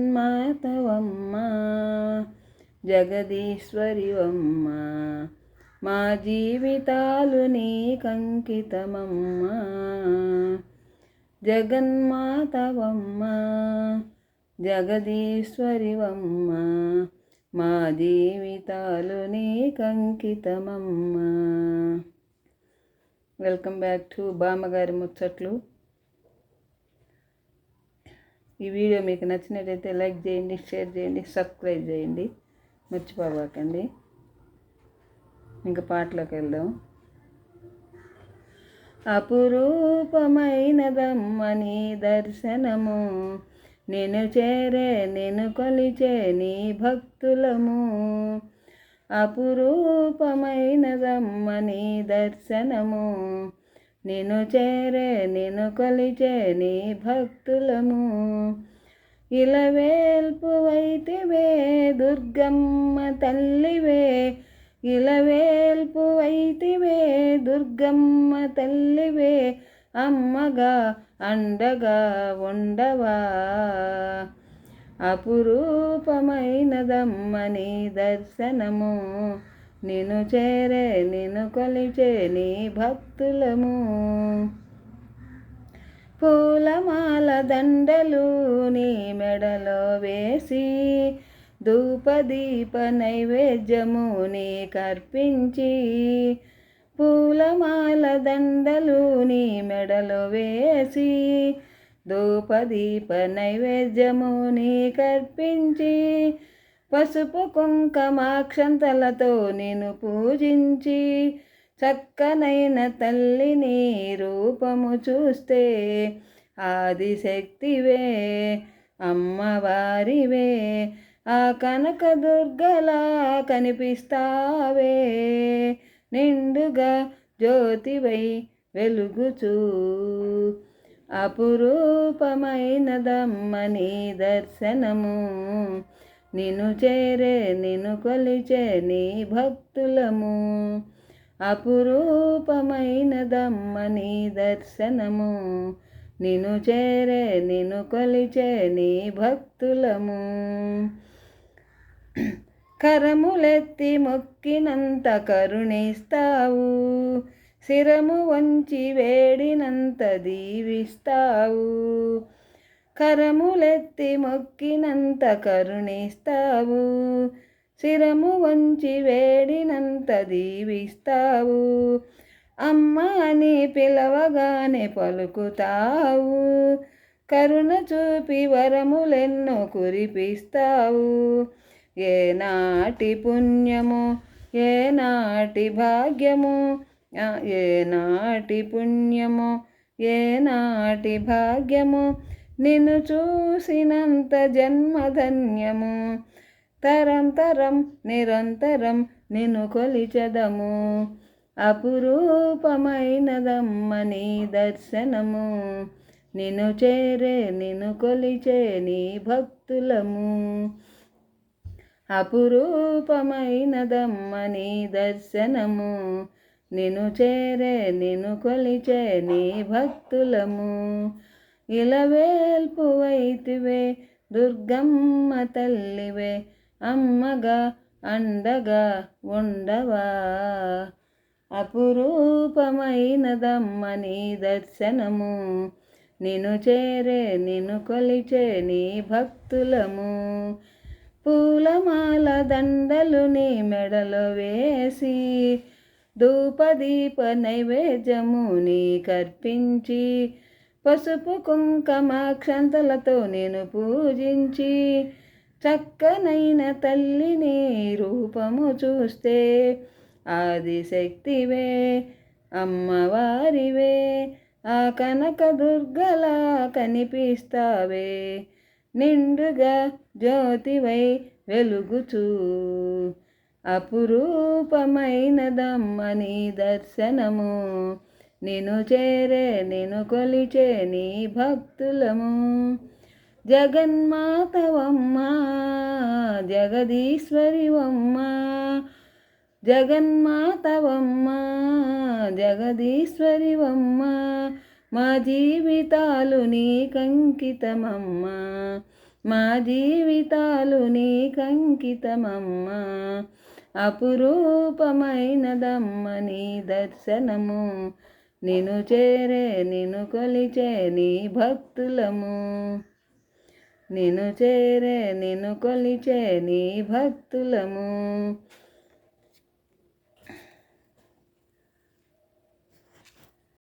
జగన్మాతవమ్మ జగదీశ్వరివమ్మ మా జీవితాలు నీకంకితమమ్మ జగన్మాతవమ్మ జగదీశ్వరివమ్మ మా జీవితాలు నీకంకితమమ్మ. వెల్కమ్ బ్యాక్ టు బామ్మగారి ముచ్చట్లు. ఈ వీడియో మీకు నచ్చినట్టయితే లైక్ చేయండి షేర్ చేయండి సబ్స్క్రైబ్ చేయండి. మర్చిపోబాకండి ఇంకా పాటలోకి వెళ్దాం. అపురూపమైనదమ్మని దర్శనము. నేను చేరే నేను కొలిచే నీ భక్తులము. అపురూపమైనదమ్మని దర్శనము. నేను చేరే నేను కొలిచే నీ భక్తులము. ఇలవేల్పు వైతివే దుర్గమ్మ తల్లివే ఇలవేల్పు వైతివే దుర్గమ్మ తల్లివే అమ్మగా అండగా ఉండవా? అపురూపమైనదమ్మని దర్శనము నేను చేరే నేను కొలిచే నీ భక్తులము. పూలమాల దండలు నీ మెడలో వేసి ధూపదీప నైవేద్యము నీ కర్పించి పూలమాల దండలు నీ మెడలో వేసి ధూపదీప నైవేద్యము నీ కర్పించి పసుపు కుంకమాక్షంతలతో నేను పూజించి చక్కనైన తల్లిని రూపము చూస్తే ఆదిశక్తివే అమ్మవారివే. ఆ కనక దుర్గలా కనిపిస్తావే. నిండుగా జ్యోతివై వెలుగుచూ. అపురూపమైనదమ్మని దర్శనము. నిను చేరే నిను కొలిచే నీ భక్తులము. అపురూపమైనదమ్మ నీ దర్శనము. నిను చేరే నిను కొలిచే నీ భక్తులము. కరములెత్తి మొక్కినంత కరుణిస్తావు. శిరము వంచి వేడినంత దీవిస్తావు. కరములెత్తి మొక్కినంత కరుణిస్తావు. శిరము వంచి వేడినంత దీవిస్తావు. అమ్మ అని పిలవగానే పలుకుతావు. కరుణ చూపి వరములెన్నో కురిపిస్తావు. ఏనాటి పుణ్యము? ఏనాటి భాగ్యము? ఏనాటి పుణ్యము? ఏనాటి భాగ్యము? నిన్ను చూసినంత జన్మధన్యము. తరం తరం నిరంతరం నిన్ను కొలిచదము. అపురూపమైనదమ్మని దర్శనము. నిన్ను చేరే నిన్ను కొలిచే నీ భక్తులము. అపురూపమైనదమ్మని దర్శనము. నిను చేరే నిను కొలిచే నీ భక్తులము. ఇలవేల్పు వైతివే దుర్గమ్మ తల్లివే అమ్మగా అండగా ఉండవా. అపురూపమైనదమ్మ నీ దర్శనము. నిను చేరే నిను కొలిచే నీ భక్తులము. పూలమాల దండలు నీ మెడలో వేసి ధూపదీప నైవేద్యము నీ కర్పించి పసుపు కుంకమాక్షంతలతో నేను పూజించి చక్కనైన తల్లిని రూపము చూస్తే ఆదిశక్తివే అమ్మవారివే ఆ కనక దుర్గలా కనిపిస్తావే. నిండుగా జ్యోతివై వెలుగుచూ. అపురూపమైనదమ్మని దర్శనము. నిను చేరే నిను కొలిచే నీ భక్తులము. జగన్మాతవమ్మ జగదీశ్వరివమ్మ. జగన్మాతవమ్మ జగదీశ్వరివమ్మ. మా జీవితాలు నీకంకితమమ్మ. మా జీవితాలు నీకంకితమమ్మ. అపురూపమైనదమ్మ నీ దర్శనము. నిను చేరే నిను కొలిచే నీ భక్తులము. నిను చేరే నిను కొలిచే నీ భక్తులము.